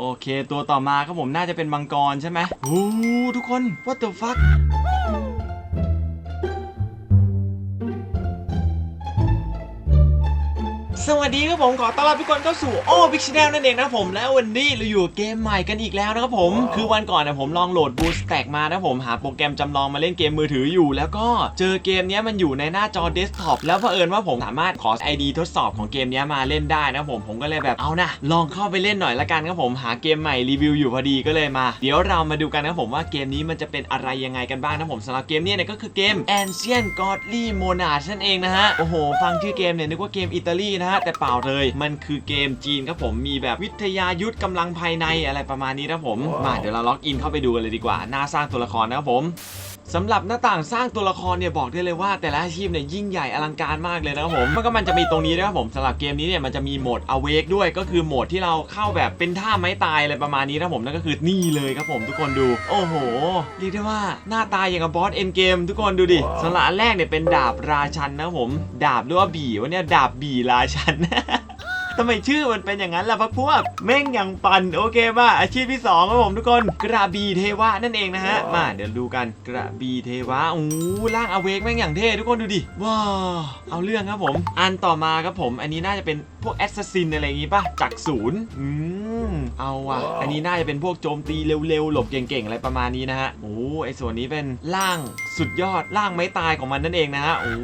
โอเค ตัวต่อมาครับผมน่าจะเป็นมังกรใช่ไหมโอ้ทุกคน what the fuck สวัสดีครับผมขอต้อนรับทุกคนเข้าสู่โอ้บิ๊กชแนลนั่นเองนะครับผมและวันนี้เราอยู่กับเกมใหม่กันอีกแล้วนะครับผม คือวันก่อนนะผมลองโหลด Boost Stack มานะครับผมหาโปรแกรมจำลองมาเล่นเกมมือถืออยู่ แล้วก็เจอเกมเนี้ยมันอยู่ในหน้าจอเดสก์ท็อปแล้วเผอิญว่าผมสามารถขอ ID ทดสอบของเกมเนี้ยมาเล่นได้นะครับผมผมก็เลยแบบเอานะลองเข้าไปเล่นหน่อยละกันครับผมหาเกมใหม่รีวิวอยู่พอดีก็เลยมา เดี๋ยวเรามาดูกันนะครับผมว่าเกมนี้มันจะเป็นอะไรยังไงกันบ้างนะผมสำหรับเกมเนี้เนี่ยก็คือเกม Ancient Godly Monarch นั่นเองนะฮะโอ้โห ฟังชื่อเกมเนี่ยนึกว่าเกมอิตาลีนะฮะแต่เปล่าเลย มันคือเกมจีนครับผมมีแบบวิทยายุทธกำลังภายในอะไรประมาณนี้นะผมมาเดี๋ยวเราล็อกอินเข้าไปดูกันเลยดีกว่าหน้าสร้างตัวละครนะครับผม สำหรับหน้าต่างสร้างตัวละครเนี่ยบอกได้เลยว่า แต่ละอาชีพเนี่ยยิ่งใหญ่อลังการมากเลยนะครับผมมันก็มันจะมีตรงนี้นะครับผมสำหรับเกมนี้เนี่ยมันจะมีโหมด awake ด้วยก็คือโหมดที่เราเข้าแบบเป็นท่าไม้ตายอะไรประมาณนี้นะครับผมนั่นก็คือนี่เลยครับผมทุกคนดู โอ้โหเรียกได้ว่าหน้าตาอย่างกับบอสเอ็นเกมทุกคนดูดิสำหรับอันแรกเนี่ยเป็นดาบราชันนะครับผม ดาบหรือว่าบี่วะเนี่ยดาบบี่ราชัน ทำไมชื่อมันเป็นอย่างนั้นล่ะพักพวกแม่งยังปันโอเคป่ะอาชีพที่สองครับผมทุกคนกระบี่เทวะนั่นเองนะฮะมาเดี๋ยวดูกันกระบี่เทวะโอ้ล่างอเวกแม่งอย่างเท่ทุกคนดูดิว้าวเอาเรื่องครับผมอันต่อมาครับผมอันนี้น่าจะเป็นพวกแอสซัสซินอะไรอย่างงี้ป่ะจากศูนย์อืมเอาว่ะ อันนี้น่าจะเป็นพวกโจมตีเร็วๆ หลบเก่งๆ อะไรประมาณนี้นะฮะโอ้ไอส่วนนี้เป็นล่างสุดยอดล่างไม้ตายของมันนั่นเองนะฮะโอ้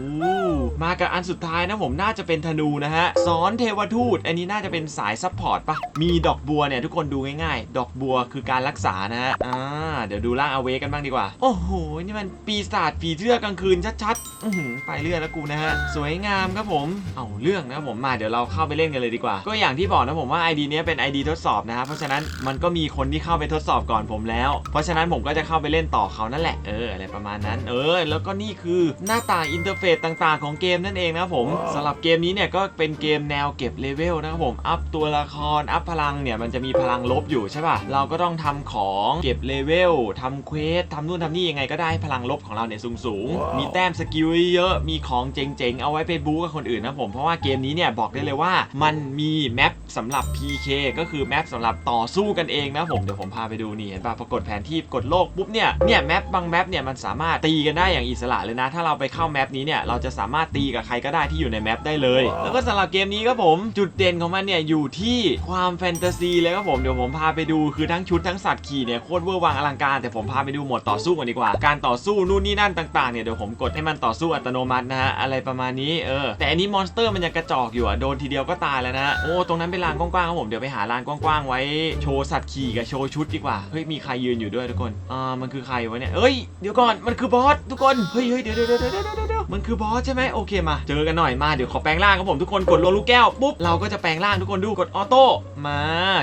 มากับอันสุดท้ายนะผมน่าจะเป็นธนูนะฮะสอนเทวทูตอันนี้น่าจะเป็นสายซัพพอร์ตปะมีดอกบัวเนี่ยทุกคนดูง่ายๆ ดอกบัวคือการรักษานะฮะอ่าเดี๋ยวดูล่างเอาเวกันบ้างดีกว่า โอ้โห นี่มันปีศาจผีเสื้อกลางคืนชัดๆ อื้อหือไปเรื่อยแล้วกูนะฮะ สวยงามครับผม เอาเรื่องนะครับผมมาเดี๋ยวเราเข้าไปเล่นกันเลยดีกว่า ก็อย่างที่บอกนะผมว่า ID เนี้ยเป็น ID ทดสอบนะฮะเพราะฉะนั้นมันก็มีคนที่เข้าไปทดสอบก่อนผมแล้ว เพราะฉะนั้นผมก็จะเข้าไปเล่นต่อเขานั่นแหละเอออะไรประมาณนั้น เออ แล้วก็นี่คือหน้าต่างอินเทอร์เฟซต่างๆ ของเกมนั่นเองนะครับผมสำหรับเกมนี้เนี่ยก็เป็นเกมแนวเก็บเลเวลนะครับผม อัพตัวละคร อัพพลังเนี่ยมันจะมีพลังลบอยู่ใช่ป่ะ เราก็ต้องทำของเก็บเลเวลทำเควสทำนู่นทำนี่ยังไงก็ได้ให้พลังลบของเราเนี่ยสูงๆมีแต้มสกิลเยอะๆมีของเจ๋งๆ เอาไว้ไปบู๊กับคนอื่นนะผม เพราะว่าเกมนี้เนี่ยบอกได้เลยว่ามันมีแมปสำหรับ PK ก็คือแมปสำหรับต่อสู้กันเองนะผม เดี๋ยวผมพาไปดูนี่เห็นป่ะ ปรากฏแผนที่กดโลกปุ๊บเนี่ย เนี่ยแมปบางแมปเนี่ยมันสามารถตีกันได้อย่างอิสระเลยนะ ถ้าเราไปเข้าแมปนี้เนี่ยเราจะสามารถตีกับใครก็ได้ที่อยู่ในแมปได้เลย แล้วก็สำหรับเกมนี้ครับผมจุดเด่นของมันเนี่ยอยู่ที่ความแฟนตาซีเลยครับผมเดี๋ยวผมพาไปดูคือทั้งชุดทั้งสัตว์ขี่เนี่ยโคตรเวอร์วังอลังการแต่ผมพาไปดูหมดต่อสู้กันดีกว่า การต่อสู้นู่นนี่นั่นต่างๆเนี่ยเดี๋ยวผมกดให้มันต่อสู้อัตโนมัตินะฮะอะไรประมาณนี้เออแต่อันนี้มอนสเตอร์มันยังกระจอกอยู่อะโดนทีเดียวก็ตายแล้วนะโอ้ตรงนั้นเป็นลานกว้างๆครับผมเดี๋ยวไปหาลานกว้างๆไว้โชว์สัตว์ขี่กับโชว์ชุดดีกว่าเฮ้ยมีใครยืนอยู่ด้วยทุกคนอ่ามันคือใครวะเนี่ยเอ้ยเดี๋ยวก่อนมันคือบอสทุกคนเฮ้ยเฮ้ยเดี๋ยวเดี๋ยวเดี๋ยวเดี๋ยวเดี๋ยว มันคือบอสใช่ไหมโอเคมา เจอกันหน่อยมาเดี๋ยวขอแปลงร่างครับผมทุกคนกดโลลูกแก้วปุ๊บเราก็จะแปลงร่างทุกคนดูกดออโต้มา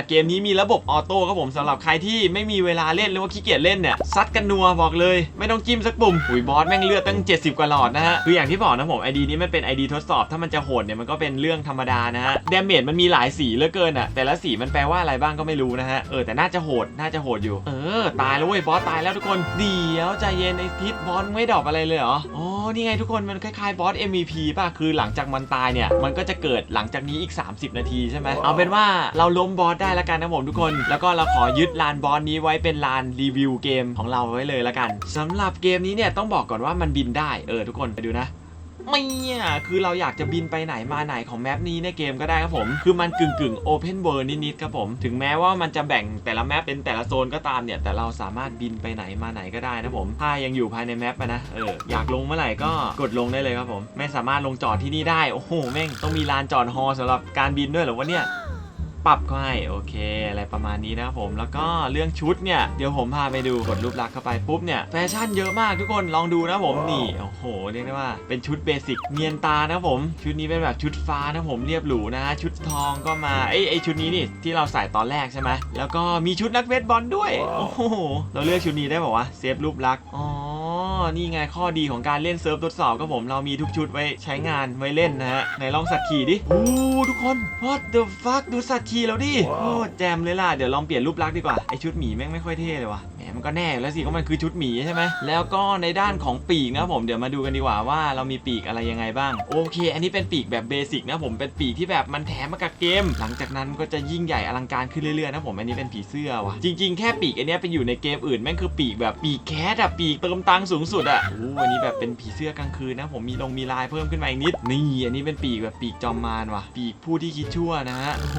เกมนี้มีระบบออโต้ครับผมสำหรับใครที่ไม่มีเวลาเล่นหรือว่าขี้เกียจเล่นเนี่ยซัดกันนัวบอกเลย ไม่ต้องจิ้มสักปุ่มหุยบอสแม่งเลือดตั้ง 70 กว่าหลอดนะฮะคืออย่างที่บอกนะผม ID นี้มันเป็น ID ทดสอบถ้ามันจะโหดเนี่ยมันก็เป็นเรื่องธรรมดานะฮะเดเมจมันมีหลายสีเหลือเกินอะแต่ละสีมันแปลว่าอะไรบ้างก็ไม่รู้นะฮะเออแต่น่าจะโหดน่าจะโหดอยู่ เออ ตายแล้วเว้ยบอสตายแล้วทุกคนเดี๋ยวใจเย็นไอ้พิษบอสไม่ดรอปอะไรเลยเหรออ๋อ นี่ไงทุกคนมันคล้ายๆบอส MVP ป่ะคือหลังจากมันตายเนี่ยมันก็จะเกิดหลังจากนี้อีก 30 นาทีใช่ไหมเอาเป็นว่าเราล้มบอสได้แล้วกันนะผมทุกคน แล้วก็เราขอยึดลานบอสนี้ไว้เป็นลานรีวิวเกมของเราไว้เลยแล้วกันสำหรับเกมนี้เนี่ยต้องบอกก่อนว่ามันบินได้เออทุกคนไปดูนะ ไม่อะคือเราอยากจะบินไปไหนมาไหนของแมปนี้ในเกมก็ได้ครับผม คือมันกึ่งกึ่งโอเพนเวิร์นิดๆครับผม ถึงแม้ว่ามันจะแบ่งแต่ละแมปเป็นแต่ละโซนก็ตามเนี่ย แต่เราสามารถบินไปไหนมาไหนก็ได้นะผม ถ้ายังอยู่ภายในแมปนะ เออ อยากลงเมื่อไหร่ก็กดลงได้เลยครับผม ไม่สามารถลงจอดที่นี่ได้ โอ้โห แม่ง ต้องมีลานจอดฮอสำหรับการบินด้วยเหรอวะเนี่ย ปรับก็ให้โอเค อะไรประมาณนี้นะครับผมแล้วก็เรื่องชุดเนี่ยเดี๋ยวผมพาไปดูกดรูปลักษณ์เข้าไปปุ๊บเนี่ยแฟชั่นเยอะมากทุกคนลองดูนะผมนี่โอ้โหเรียกได้ว่าเป็นชุดเบสิกเนียนตานะครับผม ชุดนี้เป็นแบบชุดฟ้านะผมเรียบหรูนะชุดทองก็มาไอยไอชุดนี้นี่ที่เราใส่ตอนแรกใช่ไหมแล้วก็มีชุดนักเวทบอลด้วยโอ้โหเราเลือกชุดนี้ได้บอกว่าเซฟรูปลักษณ์อ๋อ นี่ไงข้อดีของการเล่นเซิร์ฟทดสอบก็ผมเรามีทุกชุดไว้ใช้งานไว้เล่นนะฮะไหนลองสัตว์ขี่ดิโอ้ทุกคน what the fuck ดูสัตว์ขี่แล้วดิโอ้แจมเลยล่ะเดี๋ยวลองเปลี่ยนรูปลักษณ์ดีกว่าไอชุดหมีแม่งไม่ค่อยเท่เลยวะแห มันก็แน่แล้วสิก็มันคือชุดหมีใช่ไหมแล้วก็ในด้านของปีกนะผมเดี๋ยวมาดูกันดีกว่าว่าเรามีปีกอะไรยังไงบ้างโอเค อันนี้เป็นปีกแบบเบสิกนะผมเป็นปีกที่แบบมันแถมมากับเกม หลังจากนั้นก็จะยิ่งใหญ่อลังการขึ้นเรื่อยๆนะผมอันนี้เป็นผีเสื้อว่ะจริงๆแค่ปีกอันนี้ยเป็นอยู่ในเกมอื่นแม่งคือปีกแบบปีกแคสอะปีกเติมตังค์สูงสุดอะโอ้อันนี้แบบเป็นผีเสื้อกลางคืนนะผมมีลงมีลายเพิ่มขึ้นมาอีกนิดนี่อันนี้เป็นปีกแบบปีกจอมมารว่ะ ปีกผู้ที่คิดชั่วนะฮะโอ้โห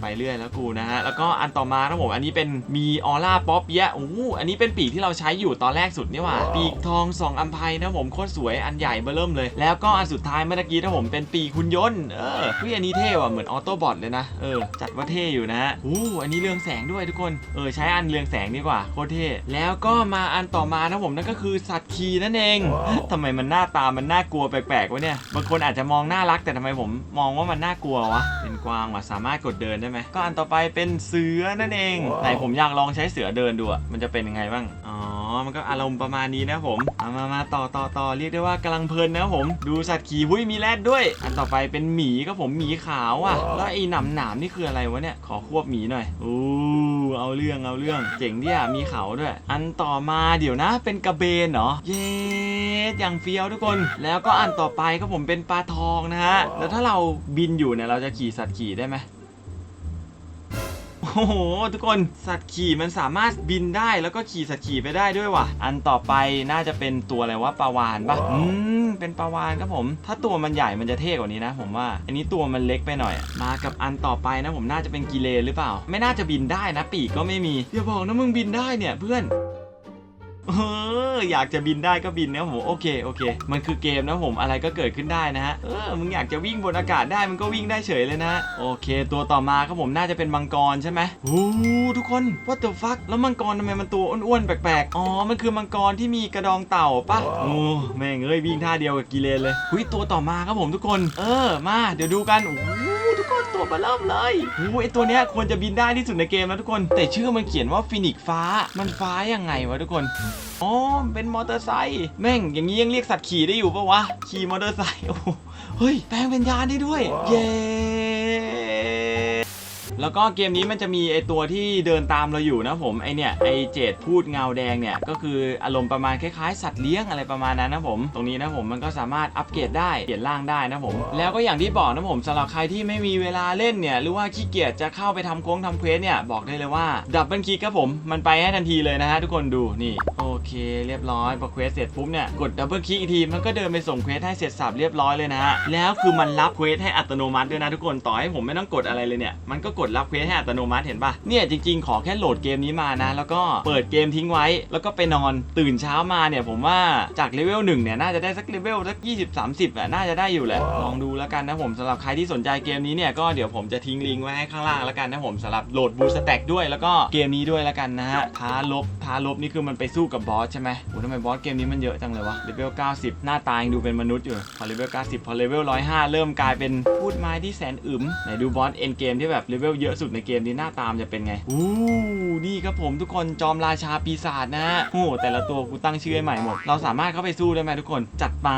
ไปเรื่อยแล้วกูนะฮะแล้วก็อันต่อมานะผมอันนี้เป็นมีออร่าป๊อปเยะโอ้โอันนี้เป็นปีกที่เราใช้อยู่ตอนแรกสุดนี่หว่า ปีกทองสองอัมไพนะผมโคตรสวยอันใหญ่เบ้อเริ่มเลย แล้วก็อันสุดท้ายเมื่อกี้นะผมเป็นปีกคุณยนต์เออเฮ้ยอันนี้เท่ว่ะเหมือนออโต้บอทเลยนะเออจัดว่าเท่อยู่นะฮะโอ้อันนี้เรืองแสงด้วยทุกคนเออใช้อันเรืองแสงดีกว่าโคตรเท่แล้วก็มาอันต่อมานะผมนั่นก็คือสัตว์คีนั่นเองทำไมมันหน้าตามันน่ากลัวแปลกๆวะเนี่ยบางคนอาจจะมองน่ารักแต่ทำไมผมมองว่ามันน่ากลัววะเป็นกวางว่ะสามารถกดเดินได้ไหมก็อันต่อไปเป็นเสือนั่นเองไหนผมอยากลองใช้เสือเดินดูอะมันจะเป็นยังไงบ้าง อ๋อ มันก็อารมณ์ประมาณนี้นะผมเอามามาต่อต่อต่อเรียกได้ว่ากำลังเพลินนะผม ดูสัตว์ขี่หุ้ยมีแรดด้วย อันต่อไปเป็นหมีก็ผมหมีขาวอะ แล้วไอ้หนำหนามนี่คืออะไรวะเนี่ย ขอควบหมีหน่อยอู้เอาเรื่องเอาเรื่อง เจ๋งดิอะมีเขาด้วย อันต่อมาเดี๋ยวนะ เป็นกระเบนเหรอ เย้อย่างเฟี้ยวทุกคน แล้วก็อันต่อไปก็ผมเป็นปลาทองนะฮะ แล้วถ้าเราบินอยู่เนี่ยเราจะขี่สัตว์ขี่ได้ไหม โอ้โห ทุกคนสัตว์ขี่มันสามารถบินได้แล้วก็ขี่สัตว์ขี่ไปได้ด้วยว่ะ อันต่อไปน่าจะเป็นตัวอะไรวะปลาวานปะอืมเป็นปลาวานครับผม ถ้าตัวมันใหญ่มันจะเท่กว่านี้นะ ผมว่า อันนี้ตัวมันเล็กไปหน่อยอะมากับอันต่อไปนะผมน่าจะเป็นกิเลนหรือเปล่า ไม่น่าจะบินได้นะ ปีกก็ไม่มีอย่าบอกนะมึงบินได้เนี่ยเพื่อนเออ อยากจะบินได้ก็บินนะผมโอเคโอเค มันคือเกมนะผมอะไรก็เกิดขึ้นได้นะฮะเออมึงอยากจะวิ่งบนอากาศได้มันก็วิ่งได้เฉยเลยนะฮะโอเค ตัวต่อมาครับผมน่าจะเป็นมังกรใช่ไหมโอ้ทุกคน what the fuck แล้วมังกรทำไมมันตัวอ้วนๆแปลกๆอ๋อมันคือมังกรที่มีกระดองเต่าปะโอ้แม่งเอ้ยวิ่งท่าเดียวกับกิเลนเลยหุยตัวต่อมาครับผมทุกคน เออมา เดี๋ยวดูกันโอ้โห ทุกคนตัวมาเริ่มเลยโอ้ยไอตัวเนี้ยควรจะบินได้ที่สุดในเกมแล้วทุกคน แต่ชื่อมันเขียนว่าฟินิกฟ้า มันฟ้ายังไงวะทุกคน อ๋อ เป็นมอเตอร์ไซค์แม่งอย่างนี้ยังเรียกสัตว์ขี่ได้อยู่ปะวะ ขี่มอเตอร์ไซค์โอ้เฮ้ยแปลงเป็นยานได้ด้วย เย้ แล้วก็เกมนี้มันจะมีไอตัวที่เดินตามเราอยู่นะผมไอเนี่ยไอเจดพูดเงาแดงเนี่ยก็คืออารมณ์ประมาณคล้ายๆสัตว์เลี้ยงอะไรประมาณนั้นนะผมตรงนี้นะผมมันก็สามารถอัปเกรดได้เปลี่ยนร่างได้นะผมแล้วก็อย่างที่บอกนะผมสำหรับใครที่ไม่มีเวลาเล่นเนี่ยหรือว่าขี้เกียจจะเข้าไปทำโค้งทำเควสเนี่ยบอกได้เลยว่าดับเบิลคลิกครับผมมันไปให้ทันทีเลยนะฮะทุกคนดูนี่โอเค เรียบร้อยพอเควสเสร็จปุ๊บเนี่ยกดดับเบิลคลิกอีกทีมันก็เดินไปส่งเควสให้เสร็จสับเรียบร้อยเลยนะฮะแล้วคือมันรับเควสให้อัตโนมัติด้วยนะทุกคนต่อให้ผมไม่ต้องกดอะไรเลยเนี่ยมันก็กดรับเควสให้อัตโนมัติเห็นปะเนี่ยจริง ๆ ขอแค่โหลดเกมนี้มานะ แล้วก็เปิดเกมทิ้งไว้ แล้วก็ไปนอนตื่นเช้ามาเนี่ยผมว่าจากเลเวลหนึ่งเนี่ยน่าจะได้สักเลเวลสัก20 30อะน่าจะได้อยู่แหละลองดูแล้วกันนะผมสำหรับใครที่สนใจเกมนี้เนี่ยก็เดี๋ยวผมจะทิ้งลิงก์ไว้ให้ข้างล่างแล้วกันนะผมสำหรับโหลดบูสแต็กด้วยแล้วก็เกมนี้ด้วยแล้วกันนะฮะท้าลบท้าลบนี่คือมันไปสู้กับบอสใช่ไหมโอ้ทำไมบอสเกมนี้มันเยอะจังเลยวะเลเวล90 หน้าตายังดูเป็นมนุษย์อยู่พอเลเวล90 พอเลเวล105 เริ่มกลายเป็นพูดไม้ที่แสนอึมไหนดูบอสเอ็นเกมที่แบบเลเวลเเยอะสุดในเกมนี้หน้าตามจะเป็นไงอู้นี่ครับผมทุกคนจอมราชาปีศาจนะฮะโอ้โหแต่ละตัวกูตั้งชื่อให้ใหม่หมด เราสามารถเข้าไปสู้ได้ไหมทุกคนจัดไป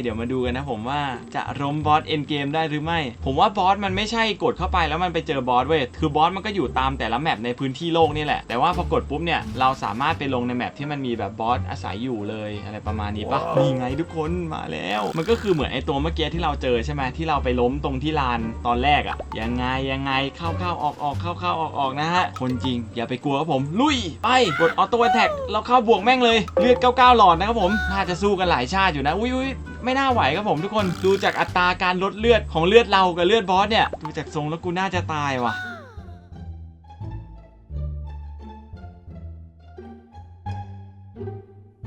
เดี๋ยวมาดูกันนะผมว่าจะล้มบอสเอ็นเกมได้หรือไม่ ผมว่าบอสมันไม่ใช่กดเข้าไปแล้วมันไปเจอบอสเว้ยคือบอสมันก็อยู่ตามแต่ละแมปในพื้นที่โลกนี่แหละแต่ว่าพอกดปุ๊บเนี่ยเราสามารถไปลงในแมปที่มันมีแบบบอสอาศัยอยู่เลยอะไรประมาณนี้ปะนี่ไงทุกคนมาแล้ว มันก็คือเหมือนไอตัวเมื่อกี้ที่เราเจอใช่ไหมที่เราไปล้มตรงที่ลานตอนแรกอะยังไงยังไงเข้าเข้าออกออกเข้าเข้าออกออกนะฮะ คนจริงอย่าไปกลัวครับผม ลุยไปกดออโต้แท็กเราเข้าบวกแม่งเลย เลือด99 หลอดนะครับผม น่าจะสู้กันหลายชาติอยู่นะ อุ้ยอุ้ยไม่น่าไหวครับผมทุกคน ดูจากอัตราการลดเลือดของเลือดเรากับเลือดบอสเนี่ย ดูจากทรงแล้วกูน่าจะตายว่ะ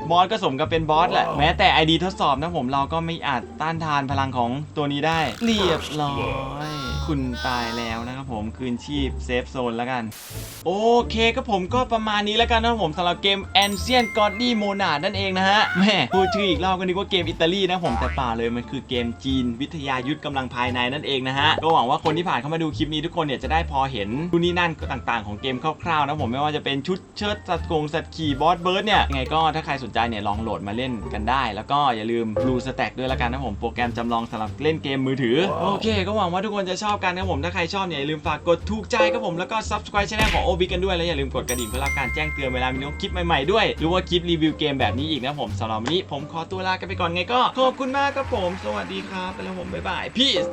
บอสก็สมกับเป็นบอสแหละ แม้แต่ ID ทดสอบนะผมเราก็ไม่อาจต้านทานพลังของตัวนี้ได้ เรียบร้อย คุณตายแล้วนะครับ ผมคืนชีพเซฟโซนแล้วกัน โอเคก็ผมก็ประมาณนี้แล้วกันนะผมสำหรับเกม Ancient Godly Monad นั่นเองนะฮะแม่พูดชื่ออีกรอบก็นึกว่าเกมอิตาลีนะผมแต่เปล่าเลยมันคือเกมจีนวิทยายุทธกำลังภายในนั่นเองนะฮะก็หวังว่าคนที่ผ่านเข้ามาดูคลิปนี้ทุกคนเนี่ยจะได้พอเห็นดูนนี่นั่นต่างๆของเกมคร่าวๆนะผมไม่ว่าจะเป็นชุดเชิดสัตว์กงสัตว์ขี่บอสเบิร์ดเนี่ยไงก็ถ้าใครสนใจเนี่ยลองโหลดมาเล่นกันได้ แล้วก็อย่าลืม Blue Stack ด้วยละกันนะผมโปรแกรมจำลองสำหรับเล่นเกมมือถือโอเค ก็หวังว่าทุกคนจะชอบกันนะผมถ้าใครชอบเนี่ยอย่าลืมฝากกกดถูกใจครับผมแล้วก็ subscribe ช่องของ OB กันด้วย และอย่าลืมกดกระดิ่งเพื่อรับการแจ้งเตือนเวลามีน้องคลิปใหม่ๆด้วย หรือว่าคลิปรีวิวเกมแบบนี้อีกนะผมสำหรับวันนี้ผมขอตัวลากันไปก่อนไงก็ขอบคุณมากครับผม สวัสดีครับไปแล้วผมบ๊ายบาย peace